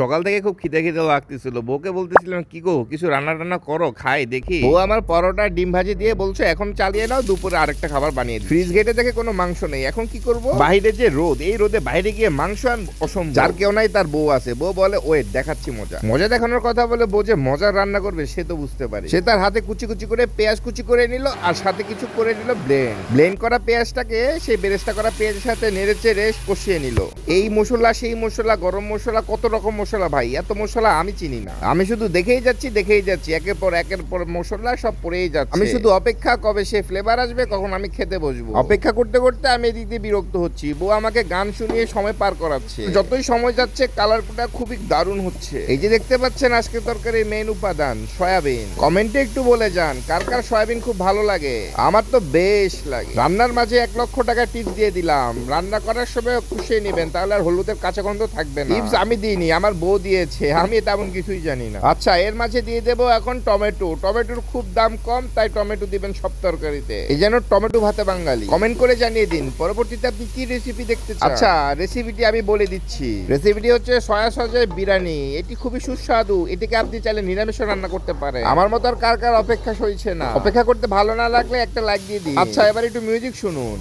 সকাল থেকে খুব খিদে খিদে লাগতেছিল। বউকে বলতেছিলাম কি গো কিছু রান্না টান্না করো খাই দেখি। বউ আমার পরোটা ডিম ভাজি দিয়ে বলছো এখন চালিয়ে নাও দুপুরে আরেকটা খাবার বানিয়ে ফ্রিজ গেটে দেখে কোনো মাংস নেই। এখন কি করব? বাইরে যে রোদ এই রোদে বাইরে গিয়ে মাংস আন অসম্ভব। যার কেউ নাই তার বউ আছে। বউ বলে ওয়েট দেখাচ্ছি মজা। মজা দেখানোর কথা বলে বউ যে মজার রান্না করবে সে তো বুঝতে পারে। সে তার হাতে কুচি কুচি করে পেঁয়াজ কুচি করে নিল আর সাথে কিছু করে নিল ব্লেন্ড। ব্লেন্ড করা পেঁয়াজটাকে সেই বেরেস্তা করা পেঁয়াজের সাথে নেড়ে চেড়ে কষিয়ে নিল। এই মশলা সেই মশলা গরম মশলা কত রকম মশলা ভাই এত মশলা আমি চিনি না। আমি শুধু দেখেই যাচ্ছি দেখেই যাচ্ছি। একের পর একের পর মশলা সব পড়েই যাচ্ছে। আমি শুধু অপেক্ষা কবে সে ফ্লেভার আসবে কখন আমি খেতে বসবো। অপেক্ষা করতে করতে আমি এদিক দিয়ে বিরক্ত হচ্ছি। বউ আমাকে গান শুনিয়ে সময় পার করাচ্ছে। যতই সময় যাচ্ছে কালারটা খুবই দারুণ হচ্ছে। এই যে দেখতে পাচ্ছেন আজকে তরকারির মেন উপাদান সয়াবিন। কমেন্টে একটু বলে যান কার কার সয়াবিন খুব ভালো লাগে? আমার তো বেশ লাগে। রান্নার মাঝে এক লক্ষ টাকা টিপস দিয়ে দিলাম। রান্না করার সময় খুশিয়ে নেবেন তাহলে আর হলুদের কাঁচা গন্ধ থাকবে না। টিপস আমি দিইনি আমার বউ দিয়েছে, আমি তেমন কিছুই জানি না। আচ্ছা এর মাঝে দিয়ে দেবো এখন টমেটো। টমেটোর খুব দাম কম, তাই টমেটো দিবেন সব তরকারিতে। এই যেন টমেটো ভাতে বাঙালি। কমেন্ট করে জানিয়ে দিন, পরবর্তীতে আপনি কি রেসিপি দেখতে চান? আচ্ছা রেসিপিটি আমি বলে দিচ্ছি। রেসিপিটি হচ্ছে সয়া সজের বিরিয়ানি। এটি খুবই সুস্বাদু। এটিকে আপনি চাইলে নিরামিষও রান্না করতে পারেন। আমার মতো আর কার কার অপেক্ষা সইছে না? অপেক্ষা করতে ভালো না লাগলে একটা লাইক দিয়ে দিন। আচ্ছা এবার একটু মিউজিক শুনুন।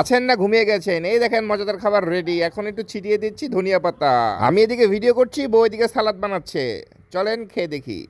আছেন না, ঘুমিয়ে গেছেন। এই দেখেন, মজাদার খাবার রেডি এখন একটু ছিটিয়ে দিচ্ছি ধনিয়া পাতা। আমি এদিকে ভিডিও করছি, বউ এদিকে সালাদ বানাচ্ছে। চলেন খেয়ে দেখি।